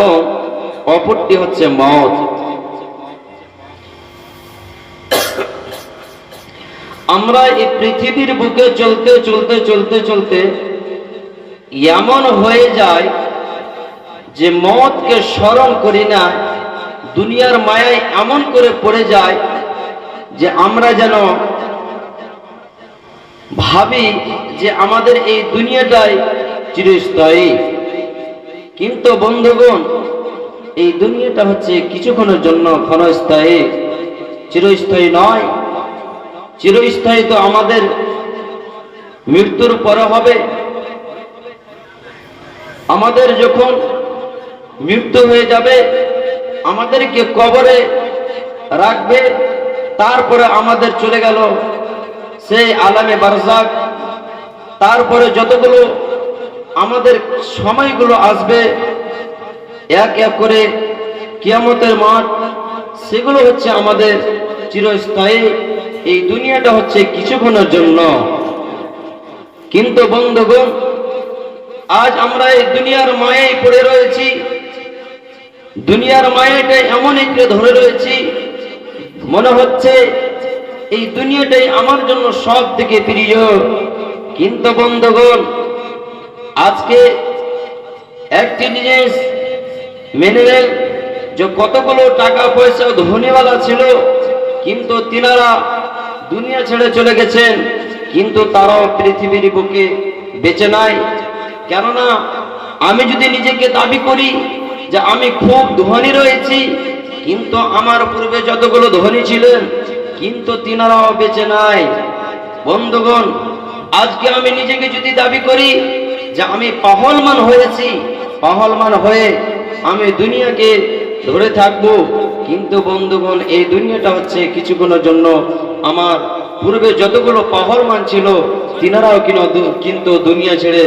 এবং অপরটি হচ্ছে মত আমরা এই পৃথিবীর বুকে চলতে চলতে চলতে চলতে এমন হয়ে যায় যে মতকে স্মরণ করি না, দুনিয়ার মায়ায় এমন করে পড়ে যায় যে আমরা যেন ভাবি যে আমাদের এই দুনিয়াটাই চিরস্থায়ী। কিন্তু বন্ধুগণ, এই দুনিয়াটা হচ্ছে কিছুক্ষণের জন্য ক্ষণস্থায়ী, চিরস্থায়ী নয়। চিরস্থায়ী তো আমাদের মৃত্যুর পরে হবে। আমাদের যখন মৃত্যু হয়ে যাবে, আমাদেরকে কবরে রাখবে, তারপরে আমাদের চলে গেল সেই আলামে বারজাক। তারপরে যতগুলো আমাদের সময়গুলো আসবে। এক এক করে কিয়ামতের মাঠ, সেগুলো হচ্ছে আমাদের চিরস্থায়ী। এই দুনিয়াটা হচ্ছে কিছুক্ষণের জন্য। কিন্তু বন্ধুগণ, আজ আমরা এই দুনিয়ার মায়ায় পড়ে রয়েছি। দুনিয়ার মায়াটাই এমন একটু ধরে রয়েছি, মনে হচ্ছে এই দুনিয়াটাই আমার জন্য সব থেকে প্রিয়। কিন্তু বন্ধুগণ আজকে একটি জিনিস মেনে যে কতগুলো টাকা পয়সা ধনীওয়ালা ছিল, কিন্তু তিনারা দুনিয়া ছেড়ে চলে গেছেন, কিন্তু তারাও পৃথিবীর বুকে বেঁচে নাই। কেননা আমি যদি নিজেকে দাবি করি যে আমি খুব ধনী রয়েছি, কিন্তু আমার পূর্বে যতগুলো ধনী ছিলেন, কিন্তু তিনারাও বেঁচে নাই। বন্ধুগণ, আজকে আমি নিজেকে যদি দাবি করি যে আমি পাহলমান হয়েছি পাহলমান হয়ে আমি দুনিয়াকে ধরে থাকব। কিন্তু বন্ধুগণ, এই দুনিয়াটা হচ্ছে কিছুক্ষণের জন্য আমার পূর্বে যতগুলো পাহলমান ছিল, তিনারাও কিন্তু দুনিয়া ছেড়ে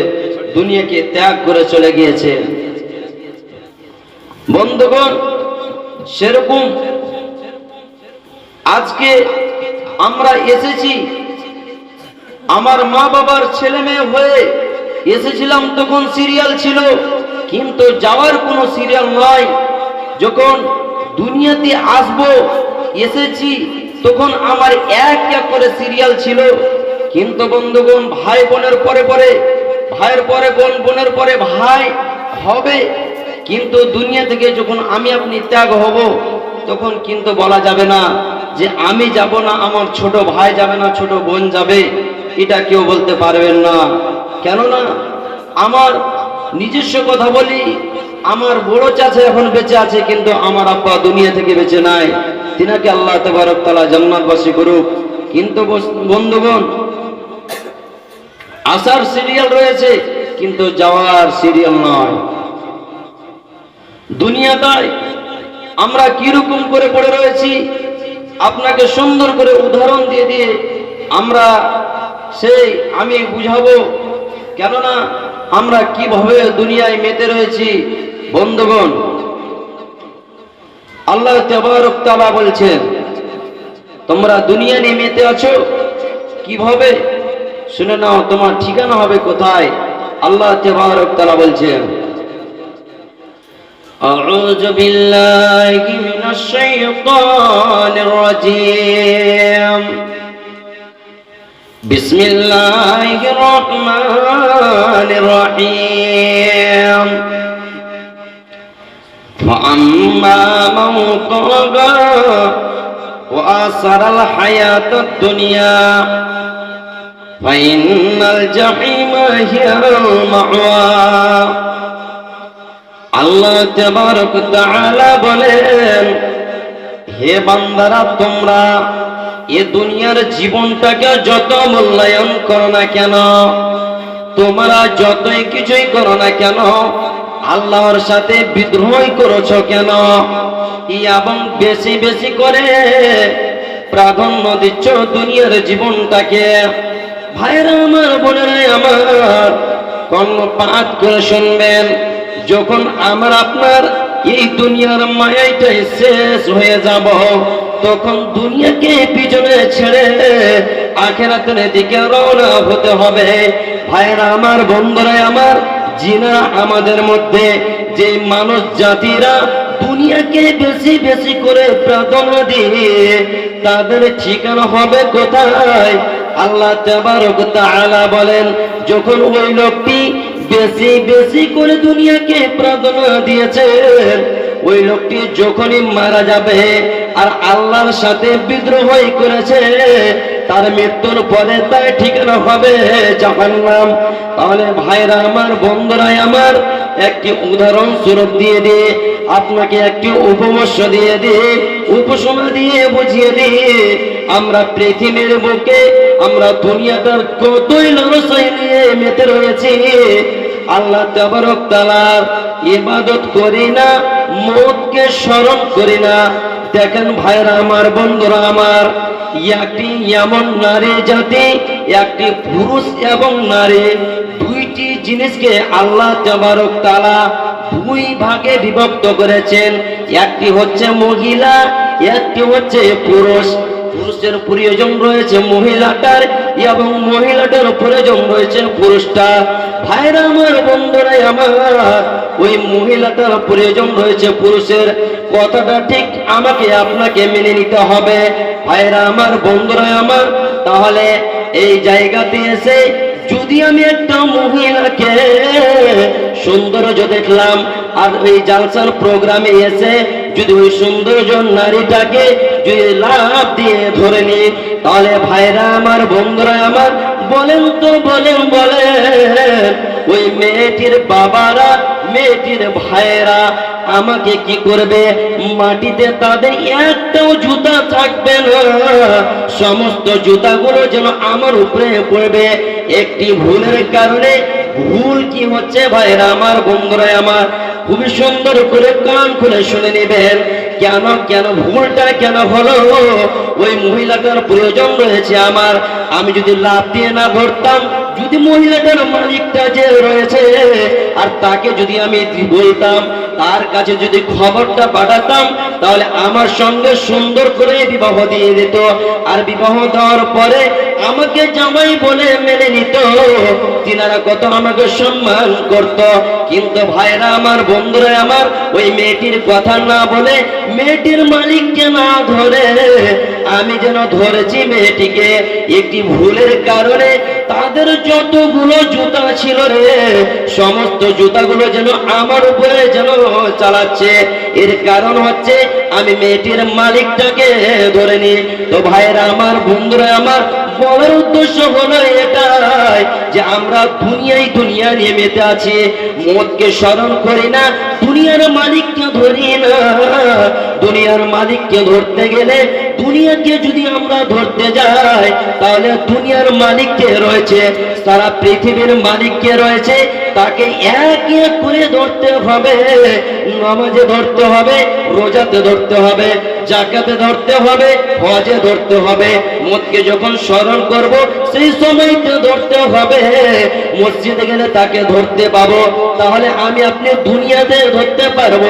দুনিয়াকে ত্যাগ করে চলে গিয়েছে। বন্ধুগণ, সেরকম আজকে আমরা এসেছি আমার মা বাবার ছেলে মেয়ে হয়ে এসেছিলাম তখন সিরিয়াল ছিল, কিন্তু যাওয়ার কোনো সিরিয়াল নয়। যখন দুনিয়াতে আসব, এসেছি, তখন আমার এক এক করে সিরিয়াল ছিল। কিন্তু বন্ধুগণ, ভাই বোনের পরে পরে, ভাইয়ের পরে বোন, বোনের পরে ভাই হবে। কিন্তু দুনিয়া থেকে যখন আমি আপনি ত্যাগ হব, তখন কিন্তু বলা যাবে না যে আমি যাব না, আমার ছোট ভাই যাবে না, ছোট বোন যাবে। এটা কেউ বলতে পারবেন না। কেননা আমার নিজস্ব কথা বলি, আমার বড় চাচা এখন বেঁচে আছে, কিন্তু আমার আব্বা দুনিয়া থেকে বেঁচে নাই। তিনাকে আল্লাহ তবারক তালা জান্নাতবাসী করুক। কিন্তু বন্ধুগণ, আসার সিরিয়াল রয়েছে, কিন্তু যাওয়ার সিরিয়াল নয়। দুনিয়াটায় আমরা কীরকম করে পড়ে রয়েছি, আপনাকে সুন্দর করে উদাহরণ দিয়ে দিয়ে আমরা সেই, আমি বুঝাবো কেননা আমরা কিভাবে দুনিয়ায় মেতে রয়েছি বন্ধুগণ আল্লাহ তেবারক তাআলা বলছেন তোমরা দুনিয়া নিয়ে মেতে আছো কিভাবে শুনে নাও তোমার ঠিকানা হবে কোথায় আল্লাহ তেবারক তাআলা বলছেন أعوذ بالله من الشيطان الرجيم بسم الله الرحمن الرحيم فأما من طغى وآثر الحياة الدنيا فإن الجحيم هي المأوى আল্লাহ তেবারক তাআলা বলেন হে বান্দারা তোমরা এ দুনিয়ার জীবনটাকে যত মূল্যায়ন করো না কেন, তোমরা যতই কিছুই করো না কেন, আল্লাহর সাথে বিদ্রোহ করেছ কেন? এবং বেশি বেশি করে প্রাধান্য দিচ্ছ দুনিয়ার জীবনটাকে। ভাইরা আমার, বোনেরা আমার, কর্ণপাত করে শুনবেন, যখন আমার আপনার এই দুনিয়ার মায়াইটাই শেষ হয়ে যাব তখন দুনিয়াকে পিছনে ছেড়ে আখেরাতের দিকে রওনা হতে হবে ভাইরা আমার, বন্ধুরা আমার, জিনা আমাদের মধ্যে, যে মানুষ জাতিরা দুনিয়াকে বেশি বেশি করে প্রাধান্য দিয়ে তাদের ঠিকানা হবে কোথায়? আল্লাহ তাআলা বলেন, যখন ওই লোকটি বেশি বেশি করে দুনিয়াকে প্রাধান্য দিয়েছে, ওই লোকটি যখনই মারা যাবে আর আল্লাহর সাথে বিদ্রোহ করেছে, তার মৃত্যুর পরে তার ঠিকানা হবে জাহান্নাম। তাহলে ভাইরা আমার বন্ধুরাই আমার, একটি উদাহরণ স্বরূপ দিয়ে দিয়ে আপনাকে একটি উপমর্শ দিয়ে দিয়ে উপসমা দিয়ে বুঝিয়ে দিয়ে আমরা পৃথিবীর বুকে, আমরা দুনিয়াটার কতই লড়সাই নিয়ে মেতে রয়েছি, আল্লাহ তাবারক তালার ইবাদত করি না, মতকে স্মরণ করি না দেখেন ভাইরা আমার, বন্ধুরা আমার, একটি এমন নারী জাতি, একটি পুরুষ এবং নারী, দুইটি জিনিসকে আল্লাহ তাবারক তালা দুই ভাগে বিভক্ত করেছেন। একটি হচ্ছে মহিলা, একটি হচ্ছে পুরুষ। পুরুষের প্রয়োজন রয়েছে মহিলাটার এবং মহিলাটার প্রয়োজন রয়েছে পুরুষটা ভাইরা আমার, বন্ধুরাই আমার, ওই মহিলাটার প্রয়োজন রয়েছে পুরুষের। কথাটা ঠিক আমাকে, আপনাকে মেনে নিতে হবে। ভাইরা আমার, বন্ধুরাই আমার, তাহলে এই জায়গাতে এসে যদি আমি একটা মহিলাকে সৌন্দর্য দেখলাম, আর ওই জালসার প্রোগ্রামে এসে যদি ওই সৌন্দর্য নারীটাকে যদি লাভ দিয়ে ধরে নি তাহলে ভাইরা আমার, বন্ধুরা আমার, বলেন তো, বলেন বলেন, ওই মেয়েটির বাবারা, মেয়েটির ভাইয়েরা আমাকে কি করবে? মাটিতে তাদের একটাও জুতা থাকবে না। সমস্ত জুতাগুলো যেন আমার উপরে পড়বে। একটি ভুলের কারণে ভুল কি হচ্ছে ভাইরা আমার বন্ধুরা আমার? খুবই সুন্দর করে কান খুলে শুনে নেবেন। কেন কেন ভুলটা কেন হলো? ওই মহিলাটার প্রয়োজন রয়েছে আমার। আমি যদি লাভ দিয়ে না ধরতাম, যদি মহিলাটার মালিকটা যে রয়েছে, আর তাকে যদি আমি বলতাম, তার কাছে যদি খবরটা পাঠাতাম, তাহলে আমার সঙ্গে সুন্দর করে বিবাহ দিয়ে দিত। আর বিবাহ দেওয়ার পরে আমাকে জামাই বলে মেনে নিত। তিনারা কত আমাকে সম্মান করত। কিন্তু ভাইরা আমার, বন্ধুরা আমার, ওই মেয়েটির কথা না বলে মেয়েটির মালিককে না ধরে আমি যেন ধরেছি মেয়েটিকে। একটি ভুলের কারণে তাদের যতগুলো জুতা ছিল রে, সমস্ত জুতাগুলো যেন আমার উপরে যেন চালাচ্ছে। এর কারণ হচ্ছে আমি মেয়েটির মালিকটাকে ধরে নি তো ভাইরা আমার, বন্ধুরা আমার বলার উদ্দেশ্য হলো এটাই যে আমরা দুনিয়ায় দুনিয়া নিয়ে আছি। মদকে স্মরণ করি না, দুনিয়ার মালিককে ধরি না। দুনিয়ার মালিককে ধরতে গেলে দুনিয়াকে যদি আমরা ধরতে যাই, তাহলে দুনিয়ার মালিক কে রয়েছে? সারা পৃথিবীর মালিক কে রয়েছে? তাকে এক এক করে ধরতে হবে। নামাজে ধরতে হবে, রোজাতে ধরতে হবে। জাকাতে ধরতে হবে, হজে ধরতে হবে। মদকে যখন স্মরণ করব, সেই সময়তে ধরতে হবে। মসজিদে গেলে তাকে ধরতে পাবো। তাহলে আমি আপনি দুনিয়াতে ধরতে পারব।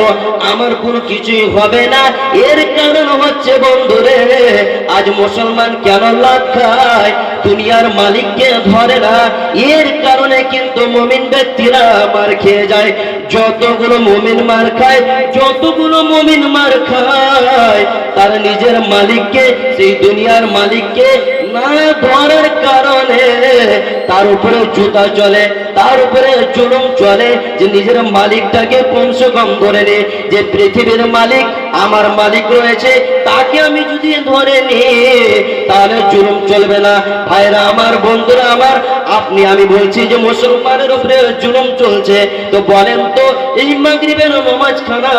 আমার কোনো কিছুই হবে না। এর কারণ হচ্ছে বন্ধুরে, আজ মুসলমান কেন লাভ খায়? দুনিয়ার মালিককে ধরে না। এর কারণে কিন্তু মমিন ব্যক্তিরা মার খেয়ে যায়। যতগুলো মমিন মার খায়, যতগুলো মমিন মার খায়, তার নিজের মালিককে, সেই দুনিয়ার মালিককে না ধরার কারণে তার উপরে জুতা চলে, তার উপরে জুলুম চলে যে নিজের মালিকটাকে কমসে কম ধরে নে, যে পৃথিবীর মালিক, আমার মালিক রয়েছে, তাকে আমি যদি ধরে নি তাহলে জুলুম চলবে না। ভাইরা আমার, বন্ধুরা আমার, আপনি, আমি বলছি যে মুসলমানের উপরে জুলুম চলছে। তো বলেন তো, এই মাগরিবের নমাজ খানা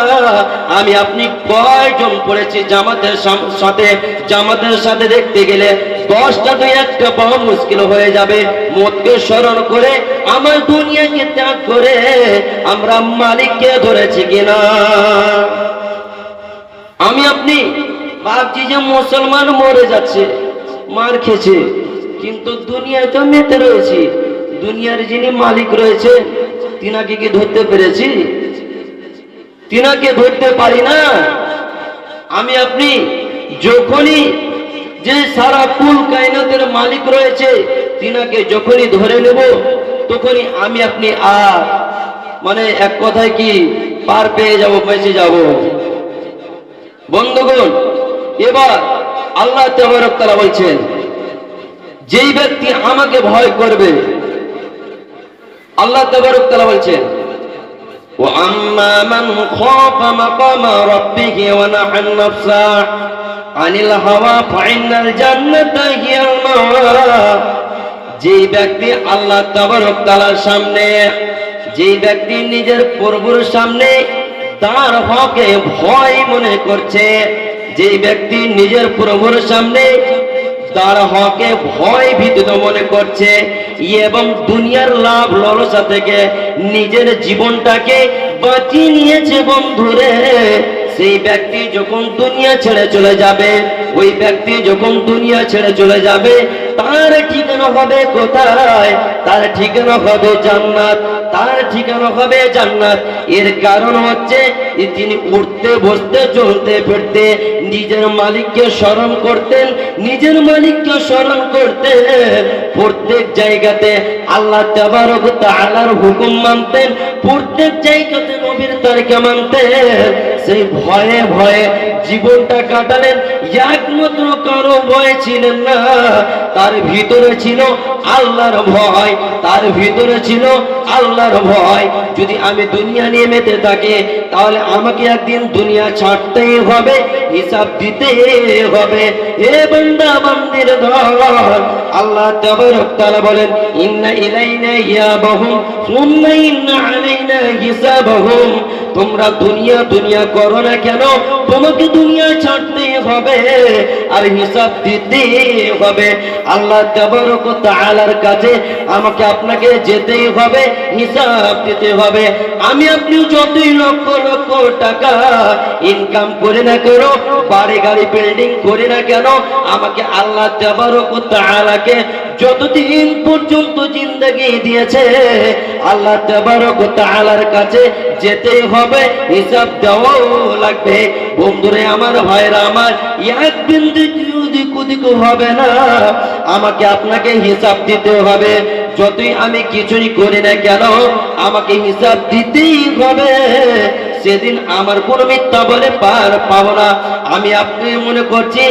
আমি আপনি কয়জন পড়েছি জামাতের সাথে? জামাতের সাথে দেখতে গেলে দশটা দুই একটা পাওয়া মুশকিল হয়ে যাবে। মতকে স্মরণ করে আমার দুনিয়াকে ত্যাগ করে আমরা মালিককে ধরেছি কিনা? আমি আপনি ভাবছি যে মুসলমান মরে যাচ্ছে, মার খেছে কিন্তু দুনিয়ায় তো মেতে রয়েছি। দুনিয়ার যিনি মালিক রয়েছে, তিনাকে কি ধরতে পেরেছি? তিনাকে ধরতে পারি না। আমি, আপনি যখনই যে সারা কুল কায়নাতের মালিক রয়েছে, তিনাকে যখনই ধরে নেব, তখনই আমি, আপনি আর মানে এক কথায় কি পার পেয়ে যাব, বেঁচে যাব। বন্ধুগণ এবার আল্লাহ তেবারক তারা বলছেন যেই ব্যক্তি আমাকে ভয় করবে আল্লাহ তেবারক তারা বলছেন وأما من خاف مقام ربه ونهى النفس عن الهوى فإن الجنة هي المأوى যেই ব্যক্তি আল্লাহ তাবারক তাআলার সামনে যেই ব্যক্তি নিজের প্রভুর সামনে তার হকে ভয় মনে করছে যেই ব্যক্তি নিজের প্রভুর সামনে তার হকে ভয় ভীতিত মনে করছে এবং দুনিয়ার লাভ ললসা থেকে নিজের জীবনটাকে বাঁচিয়ে নিয়েছে বন্ধুরে সেই ব্যক্তি যখন দুনিয়া ছেড়ে চলে যাবে, ওই ব্যক্তি যখন দুনিয়া ছেড়ে চলে যাবে, তার ঠিকানা হবে কোথায়? তার ঠিকানা হবে জান্নাত, তার ঠিকানা হবে জান্নাত। এর কারণ হচ্ছে যে তিনি উঠতে বসতে, চলতে, ফিরতে, নিজের মালিককে স্মরণ করতেন, নিজের মালিককে স্মরণ করতেন। প্রত্যেক জায়গাতে আল্লাহ তাআলার হুকুম মানতেন, প্রত্যেক জায়গাতে নবীর তারকে মানতেন। সেই ভয়ে ভয়ে জীবনটা কাটালেন, একমাত্র কারও ভয় ছিলেন না। তার ভিতরে ছিল আল্লাহর ভয়, তার ভিতরে ছিল আল্লাহর ভয়। যদি আমি দুনিয়া নিয়ে মেতে থাকি, তাহলে আমাকে একদিন দুনিয়া ছাড়তেই হবে, হিসাব দিতে হবে। হে বান্দা, বান্দির ধর আল্লাহ তাবারক তাআলা বলেন, ইন্না ইলাইনা ইয়াবাহুম, সুম্মা ইন্না আলাইনা হিসাবাহুম। তোমরা দুনিয়া দুনিয়া করো না কেন? তোমাকে দুনিয়া ছাড়তে হবে আর হিসাব দিতে হবে। আল্লাহ তাআলার কাছে আমাকে আপনাকে যেতেই হবে, হিসাব দিতে হবে। আমি আপনি যতই লক্ষ লক্ষ টাকা ইনকাম করে না কেন, বাড়ি গাড়ি বিল্ডিং করে না কেন, আমাকে আল্লাহ তাবারক তাআলাকে যতদিন পর্যন্ত জিন্দগি দিয়েছে, আল্লাহ তাআলার কাছে যেতে হবে, হিসাব দেওয়াও লাগবে। বন্ধুরে, আমার ভাইরা, আমার এক বিন্দু দিক হবে না। আমাকে আপনাকে হিসাব দিতে হবে। যতই আমি কিছুই করি না কেন, আমাকে হিসাব দিতেই হবে। সেদিন আমার কোন মিথ্যা বলে পার পাবো না। আমি আপনি মনে করছি,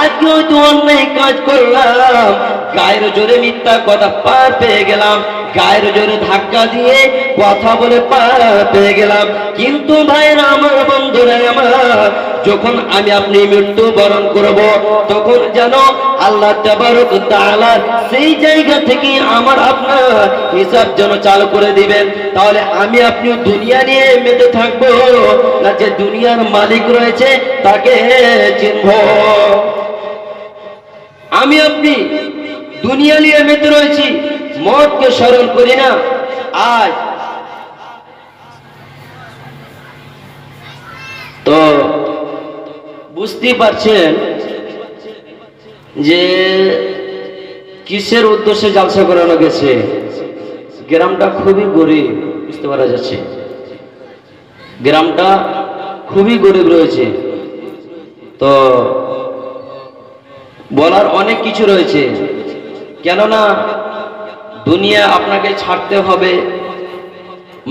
আজকে হয়তো অন্যায় কাজ করলাম গায়ের জোরে মিথ্যা কথা পার পেয়ে গেলাম। গায়ের জোরে ধাক্কা দিয়ে কথা বলে পার পেয়ে গেলাম। কিন্তু ভাইরা আমার বন্ধুরা আমার। যখন আমি আপনি মৃত্যু বরণ করব, তখন যেন আল্লাহ সেই জায়গা থেকে আমার আপনার হিসাব যেন চালু করে দিবেন। তাহলে আমি আপনি দুনিয়া নিয়ে মেতে থাকব, না যে দুনিয়ার মালিক রয়েছে তাকে চিনব। আমি আপনি দুনিয়া নিয়ে মেতে রয়েছি। মতকে স্মরণ করি না। আজ তো বুঝতেই পারছেন যে কিসের উদ্দেশ্যে জালসা করানো গেছে? গ্রামটা খুবই গরিব, বুঝতে পারা যাচ্ছে। গ্রামটা খুবই গরিব রয়েছে। তো বলার অনেক কিছু রয়েছে। কেননা দুনিয়া আপনাকে ছাড়তে হবে,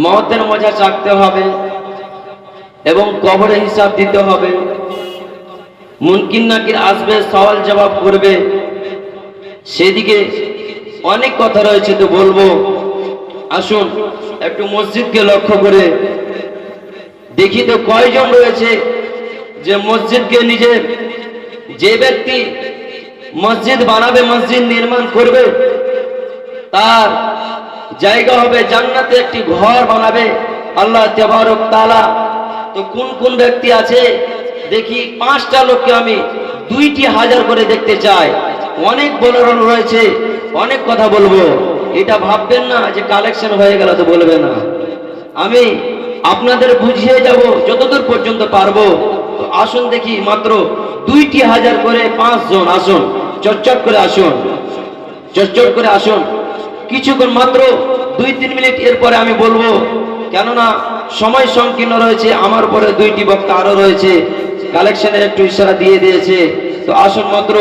মতের মজা চাকতে হবে এবং কবরে হিসাব দিতে হবে। মুনকিন নাকির আসবে, সওয়াল জবাব করবে। সেদিকে অনেক কথা রয়েছে তো বলব। আসুন, একটু মসজিদকে লক্ষ্য করে দেখি তো কয়জন রয়েছে যে মসজিদকে নিজের যে ব্যক্তি মসজিদ বানাবে, মসজিদ নির্মাণ করবে। তার জায়গা হবে জান্নাতে একটি ঘর বানাবে। আল্লাহ তালা তো কোন কোন ব্যক্তি আছে? দেখি পাঁচটা লোককে আমি দুইটি হাজার করে দেখতে চাই। অনেক বলার রয়েছে, অনেক কথা বলব। এটা ভাববেন না যে কালেকশন হয়ে গেল তো বলবে না। আমি আপনাদের বুঝিয়ে যাব যতদূর পর্যন্ত পারব। আসুন দেখি মাত্র দুইটি হাজার করে পাঁচজন, আসুন। চটচট করে আসুন। চটচট করে আসুন। কিছুক্ষণ মাত্র দুই তিন মিনিট এরপরে আমি বলব, কেননা সময় সংকীর্ণ রয়েছে, আমার পরে দুইটি বক্তা আরও রয়েছে, কালেকশনের একটু ইশারা দিয়ে দিয়েছে। তো আসুন মাত্র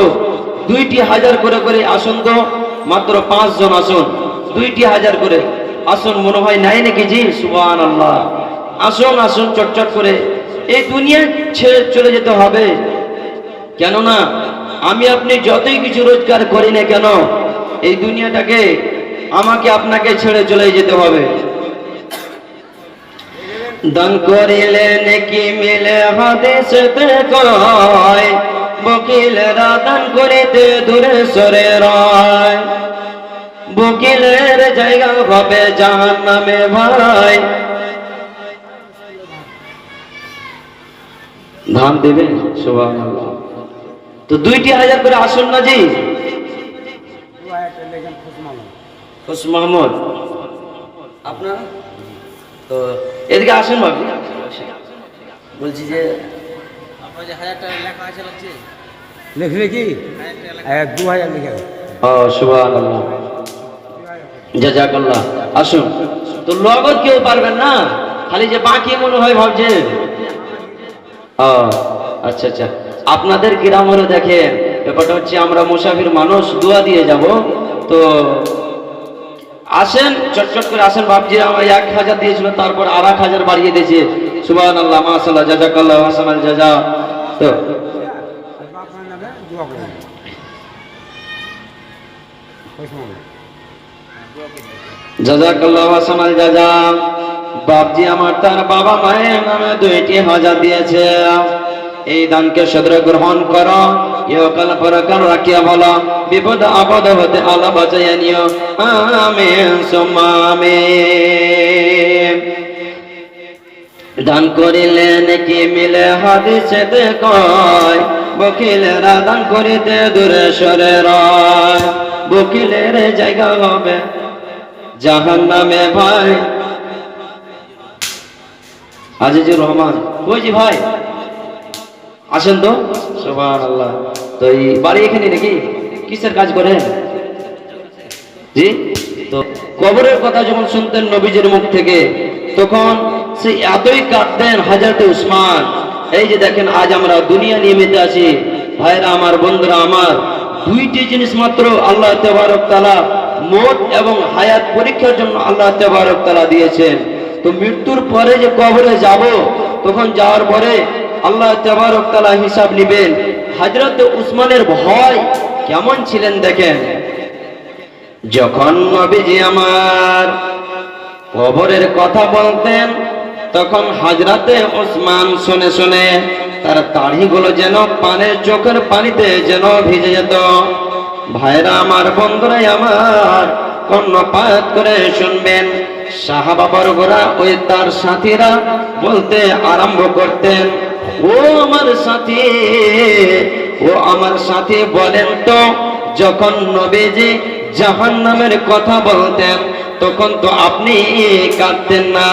দুইটি হাজার করে করে আসুন তো, মাত্র পাঁচজন আসুন। দুইটি হাজার করে। আসুন, মনে হয় নাই নাকি? জি সুবান আল্লাহ আসুন আসুন চটচট করে। এই দুনিয়া ছেড়ে চলে যেতে হবে। কেননা আমি আপনি যতই কিছু রোজগার করি না কেন, এই দুনিয়াটাকে আমাকে আপনাকে ছেড়ে চলে যেতে হবে। দান করিলে নাকি মিলে হাদিসতে কয় বকিলেরা দান করিতে দূরে সরে রয়। বকিলের জায়গা হবে জাহান নামে ভাই। ধান দেবে সুবহানাল্লাহ। তো দুইটি হাজার করে আসুন না জি খুশ মাহমুদ। আপনারা? তো এদিকে আসুন ভাবি। বলছি যে আপনার যে হাজার টাকা লেখা আছে লাগছে লিখলে কি? এক দু হাজার লিখে দাও। ও সুবহানাল্লাহ। জাজাকাল্লাহ। আসুন। তো লগত কেউ পারবেন না? খালি যে বাকি মনে হয় ভাবছেন। আচ্ছা আচ্ছা। আপনাদের গ্রামেরও দেখেন, ব্যাপারটা হচ্ছে আমরা মুসাফির মানুষ, দোয়া দিয়ে যাব। তো আসেন, চটচট করে আসেন ভাবছি আমার এক হাজার দিয়েছিল, তারপর আর এক হাজার বাড়িয়ে দিয়েছে। সুবাহ আল্লাহ মাসাল্লাহ জাজাকাল্লাহ হাসান জাজা। তো জাজাকাল্লাহ জাজা। বাপজি আমার তার বাবা মায়ের নামে দুইটি হাজার দিয়েছে। এই দানকে সদর গ্রহণ করো। ইহকাল পরকাল রাখিয়া বলো। বিপদ আপদ হতে আল্লাহ বাঁচাইয়া নিও। আমিন, সুম্মা দান করিলে নাকি মিলে হাদিসেতে কয় বকিলেরা দান করিতে দূরে সরে রয়। বকিলের জায়গা হবে জাহান নামে ভাই। আজিজুর রহমান কইজি ভাই? আসেন তো? সুবহান আল্লাহ তো এই বাড়ি এখানে নাকি? কিসের কাজ করেন? জি? তো কবরের কথা যখন শুনতেন নবীজের মুখ থেকে তখন সে এতই কাঁদতেন হাজারতে উসমান। এই যে দেখেন আজ আমরা দুনিয়া নিয়ে মেতে আছি। ভাইরা আমার বন্ধুরা আমার দুইটি জিনিস মাত্র আল্লাহ তেবারক তালা মোট এবং হায়াত পরীক্ষার জন্য আল্লাহ তেবারক তালা দিয়েছেন। তো মৃত্যুর পরে যে কবরে যাব তখন যাওয়ার পরে আল্লাহ তেবারক তালা হিসাব নিবেন। হাজরত উসমানের ভয় কেমন ছিলেন দেখেন? যখন নবীজি আমার কবরের কথা বলতেন, তখন হাজরাতে ওসমান শুনে শুনে তার দাড়িগুলো যেন পানের চোখের পানিতে যেন ভিজে যেত। ভাইরা আমার, বন্ধুরাই আমার, কর্ণপাত করে শুনবেন। সাহাবা বর্গরা ওই তার সাথীরা বলতে আরম্ভ করতেন ও আমার সাথে, ও আমার সাথে বলেন তো, যখন নবীজি জাহান নামের কথা বলতেন, তখন তো আপনি কাঁদতেন না।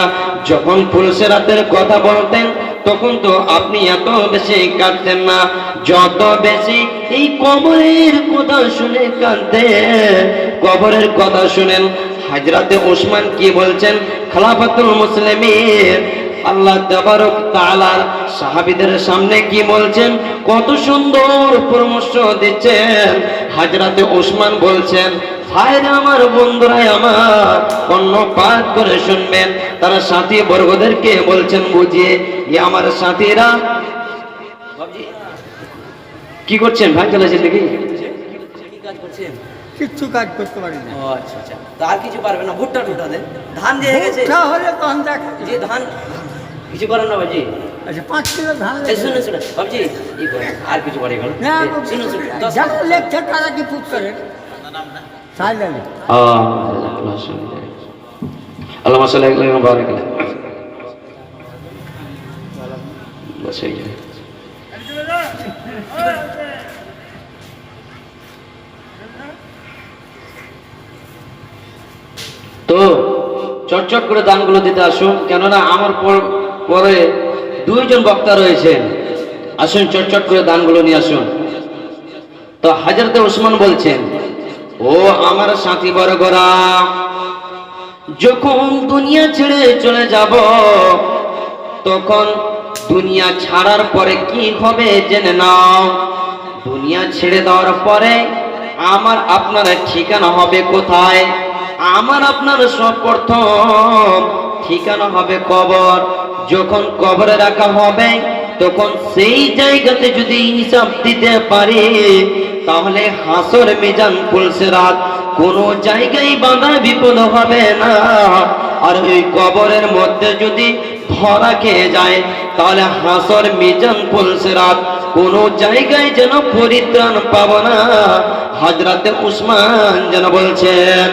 যখন ফুলসেরাতের কথা বলতেন, তখন তো আপনি এত বেশি কাঁদতেন না। যত বেশি এই কবরের কথা শুনে কাঁদতেন, কবরের কথা শুনেন। হাজরাতে ওসমান কি বলছেন? খালাফাতুল মুসলিমিন আল্লাহ তাবারক তাআলার সাহাবীদের সামনে কি বলছেন? কত সুন্দর পরামর্শ দিচ্ছেন। হাজরাতে ওসমান বলছেন ভাইরা আমার বন্ধুরাই আমার অন্য পাঠ করে শুনবেন। তারা সাথী বর্গদেরকে বলছেন বুঝিয়ে যে আমার সাথীরা কি করছেন? ভাই চলেছেন নাকি? কি কাজ করছেন কিচ্ছু কাজ করতে পারি না। আচ্ছা আচ্ছা। আর কিছু পারবে না ভুট্টা টুটা দেন। ধান যে হয়ে গেছে? হলে তখন যে ধান কিছু করেন না বাজি আচ্ছা পাঁচ কিলো ধান এই লেগে- শুনুন শুনুন বাবজি ই করেন আর কিছু পারি গেল না শুনুন শুনুন দশ যারা লেখছে তারা কি পুত করে? সাইলেন্ট আল্লাহ মাসাল্লাহ বারাক আলাইহি। বস তো চটচট করে দানগুলো দিতে আসুন কেননা আমার পর- পরে দুইজন বক্তা রয়েছেন আসুন চটচট করে দানগুলো নিয়ে আসুন। তো হাজারতে ওসমান বলছেন, ও আমার সাথী বর্গরা যখন দুনিয়া ছেড়ে চলে যাব, তখন দুনিয়া ছাড়ার পরে কি হবে জেনে নাও। দুনিয়া ছেড়ে দেওয়ার পরে আমার আপনার ঠিকানা হবে কোথায়? আমার আপনার সব প্রথম ঠিকানা হবে কবর। যখন কবরে রাখা হবে, তখন সেই জায়গাতে যদি হিসাব দিতে পারি, তাহলে হাসর মিজান পুলসে রাত কোনো জায়গায় বাঁধা বিপদ হবে না। আর ওই কবরের মধ্যে যদি ধরা খেয়ে যায়, তাহলে হাসর মিজান পুলসে রাত কোনো জায়গায় যেন পরিত্রাণ পাব না। হাজরাতে উসমান যেন বলছেন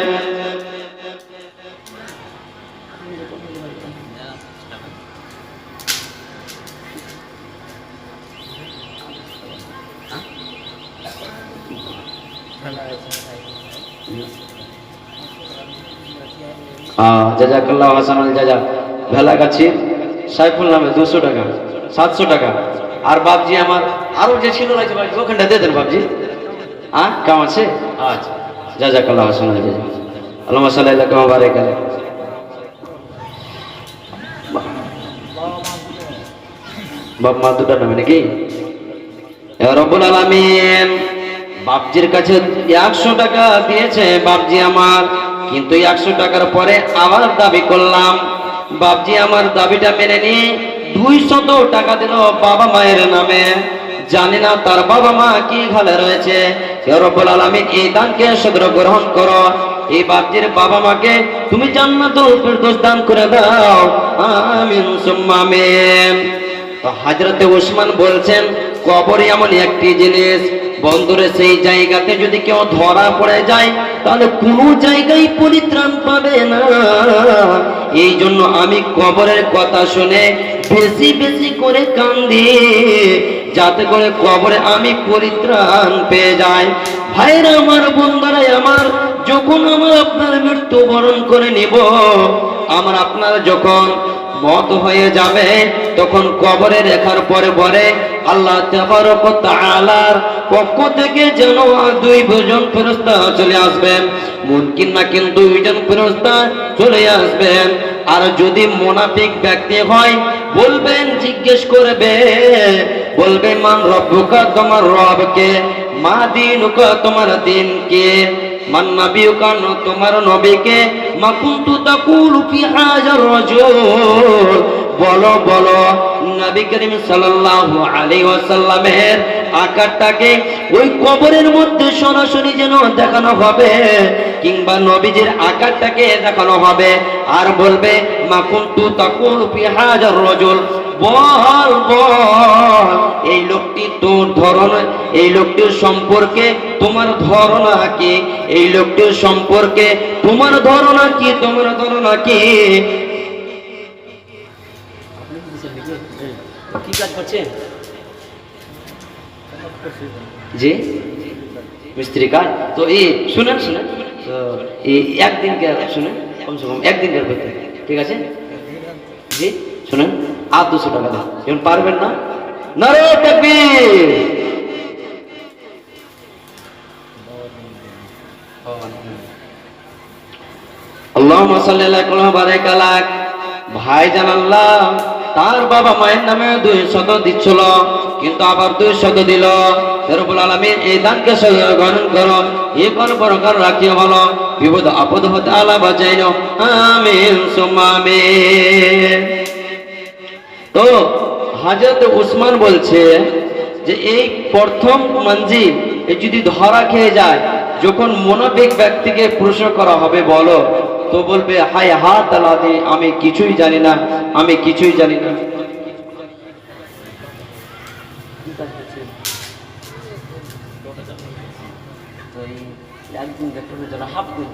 জাজাকাল্লাহ হাসান আল জাজা ভেলাগাছি সাইফুল নামে দুশো টাকা, সাতশো টাকা। আর বাবজি আমার, আরও যে ছিল না যে বাবজি ওখানটা দিয়ে দেন বাবজি হ্যাঁ কাম আছে? আচ্ছা জাজাকাল্লাহ হাসান আল জাজা। আল্লাহ সাল্লাহ কামা বারে গেলে বাপ মা দুটা নামে নাকি? রব্বুল আলামিন, বাপজির কাছে একশো টাকা দিয়েছে, বাপজি আমার। কিন্তু একশো টাকার পরে আবার দাবি করলাম, বাপজি আমার দাবিটা মেনে নিয়ে দুই শত টাকা দিল বাবা মায়ের নামে। জানি না তার বাবা মা কি ঘালে রয়েছে। এই দানকে গ্রহণ করো। এই বাবা মাকে তুমি ফিরদৌস দান করে দাও। আমিন, সুম্মা তো হাজরতে ওসমান বলছেন, কবর এমন একটি জিনিস, বন্দরে সেই জায়গাতে যদি কেউ ধরা পড়ে যায়, তাহলে কোনো জায়গায় পরিত্রাণ পাবে না। এই জন্য আমি কবরের কথা শুনে বেশি বেশি করে কান্দি, যাতে করে কবরে আমি পরিত্রাণ পেয়ে যাই। ভাইরা আমার, বন্ধুরা আমার, যখন আমার আপনার মৃত্যুবরণ করে নিব, আমার আপনার যখন মত হয়ে যাবে, তখন কবরে রেখার পরে পরে আল্লাহ তাআলার পক্ষ থেকে যেন দুই জন ফেরস্তা চলে আসবেন। মুমকিন না কিন্তু দুইজন ফেরস্তা চলে আসবেন। আর যদি মোনাফিক ব্যক্তি হয়, বলবেন, জিজ্ঞেস করবে, বলবে, মান রব্বুকা তোমার রবকে, মা দিনুকা তোমার দিনকে? মান নাবিয়ুকা ন- তোমার নবীকে মা কুনতু তাকুলু ফি হাজার রাজুল। বলো বলো, নবী করিম সাল্লাল্লাহু আলাইহি ওয়াসাল্লামের আকারটাকে ওই কবরের মধ্যে সরাসরি যেন দেখানো হবে, কিংবা নবীজির আকারটাকে দেখানো হবে, আর বলবে মা কুনতু তাকুলু ফি হাজার রাজুল। বল বল এই লোকটি তোর ধরন এই লোকটির সম্পর্কে তোমার ধারণা কি? এই লোকটির সম্পর্কে তোমার ধারণা কি? তোমার ধারণা কি? কি কাজ করছেন? জি? মিস্ত্রি কাজ? তো এই শুনেন শুনেন। তো এই একদিনকে শুনেন কমসে কম একদিনের ঠিক আছে? জি শুনেন। আর দুশো টাকা দেন যেমন পারবেন না? নারে তাকবীর! আল্লাহুম্মা সাল্লি তার বাবা মায়ের নামে দুই শত দিচ্ছিল, কিন্তু আবার দুই শত দিল। রব্বুল আলামিন এই দানকে গ্রহণ করো এ কোন প্রকার রাখি হলো বিপদ আপদ হতে আলা বাজাইন আমিন, সুম্মা আমিন। তো হাজরত উসমান বলছে যে এই প্রথম মঞ্জিল এ যদি ধরা খেয়ে যায়, যখন মনোবেগ ব্যক্তিকে প্রশ্ন করা হবে, বলো। তো বলবে হাই হাত আলাদে, আমি কিছুই জানি না, আমি কিছুই জানি না। একদিন হাফ করে